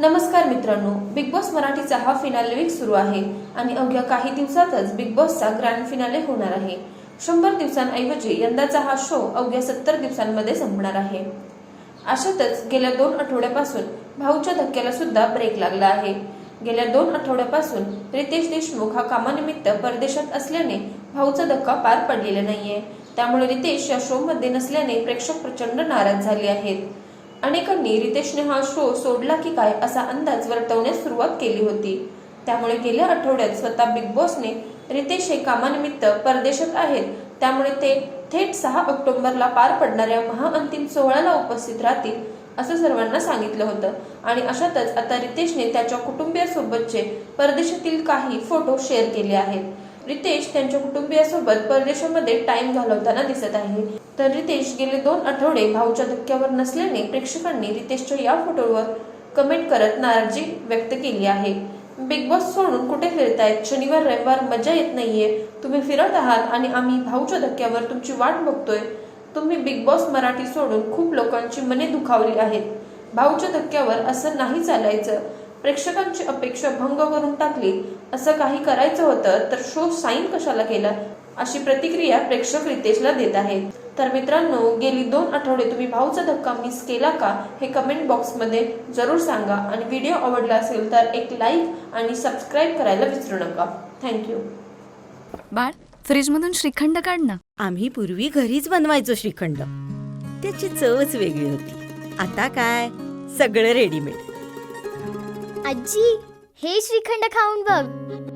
नमस्कार मित्रांनो big boss मराठीचा हा फिनाले वीक सुरू आहे आणि अवघ्या काही दिवसातच बिग बॉसचा ग्रँड फिनाले होणार आहे. शंभर दिवसांऐवजी यंदाचा हा शो अवघ्या सत्तर दिवसांमध्ये संपणार आहे. अशातच गेल्या दोन आठवड्यापासून भाऊच्या धक्क्याला सुद्धा ब्रेक लागला आहे. गेल्या दोन आठवड्यापासून रितेश देशमुख हा कामानिमित्त परदेशात असल्याने भाऊचा धक्का पार पडलेला नाहीये. त्यामुळे रितेश या शो मध्ये नसल्याने प्रेक्षक प्रचंड नाराज झाले आहेत. अनेकांनी रितेशने हा शो सोडला की काय असा अंदाज वर्तवण्यास सुरुवात केली होती. त्यामुळे गेल्या आठवड्यात स्वतः बिग बॉसने रितेश हे कामानिमित्त परदेशात आहेत. त्यामुळे ते थेट सहा ऑक्टोबरला पार पडणाऱ्या महाअंतिम सोहळ्याला उपस्थित राहतील असं सर्वांना सांगितलं होतं. आणि अशातच आता रितेशने त्याच्या कुटुंबियासोबतचे परदेशातील काही फोटो शेअर केले आहेत. रितेश त्यांच्या कुटुंबियासोबत परदेशामध्ये टाइम घालवताना दिसत आहे. तर रितेश गेले दोन आठवडे भाऊच्या धक्क्यावर नसल्याने प्रेक्षकांनी रितेशच्या या फोटोवर कमेंट करत नाराजी व्यक्त केली आहे. बिग बॉस सोडून कुठे फिरतायत शनिवार रविवार मजा येत नाहीये. तुम्ही फिरत आहात आणि आम्ही भाऊच्या धक्क्यावर तुमची वाट बघतोय. तुम्ही बिग बॉस मराठी सोडून खूप लोकांची मने दुखावली आहेत. भाऊच्या धक्क्यावर असं नाही चालायचं. प्रेक्षकांची अपेक्षा भंग करून टाकली. असं काही करायचं होतं तर शो साईन कशाला केला? अशी प्रतिक्रिया प्रेक्षक रितेशला देत आहेत. तर मित्रांनो गेली दोन आठवडे तुम्ही भाऊचा धक्का मिस केला का हे कमेंट बॉक्समध्ये जरूर सांगा. आणि व्हिडिओ आवडला असेल तर एक लाईक आणि सबस्क्राईब करायला विसरू नका. थँक्यू बाळ फ्रीजमधून श्रीखंड काढ ना. आम्ही पूर्वी घरीच बनवायचो श्रीखंड. त्याची चवच वेगळी होती. आता काय? सगळं रेडीमेड आजी हे श्रीखंड खाऊन बघ.